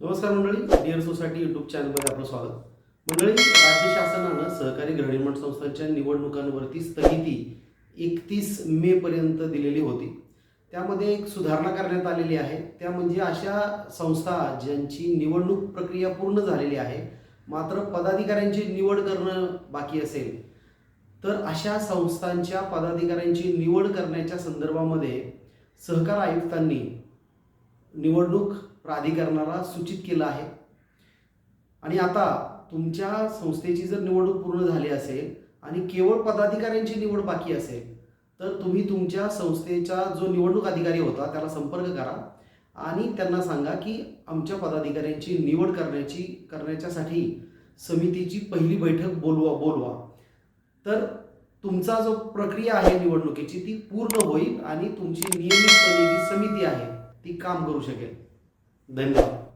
नमस्कार मंडळी dear society YouTube चॅनलमध्ये आपलं स्वागत. मंडळी राज्य शासनानं सहकारी गृहनिर्माण संस्थांच्या निवडणुकांवरती स्थगिती एकतीस मे पर्यंत दिलेली होती. त्यामध्ये एक सुधारणा करण्यात आलेली आहे. त्या म्हणजे अशा संस्था ज्यांची निवडणूक प्रक्रिया पूर्ण झालेली आहे मात्र पदाधिकाऱ्यांची निवड करणं बाकी असेल. तर अशा संस्थांच्या पदाधिकाऱ्यांची निवड करण्याच्या संदर्भामध्ये सहकार आयुक्तांनी निवडणूक प्राधिकरणाला सूचित केलं आहे. आणि आता तुमच्या संस्थेची जर निवडणूक पूर्ण झाली असेल आणि केवळ पदाधिकाऱ्यांची निवड बाकी असेल तर तुम्ही तुमच्या संस्थेचा जो निवडणूक अधिकारी होता त्याला संपर्क करा आणि त्यांना सांगा की आमच्या पदाधिकाऱ्यांची निवड करण्याची करण्याच्यासाठी समितीची पहिली बैठक बोलवा बोलवा. तर तुमचा जो प्रक्रिया आहे निवडणुकीची ती पूर्ण होईल आणि तुमची नियमितपणे जी समिती आहे ती काम करू शकेल. да,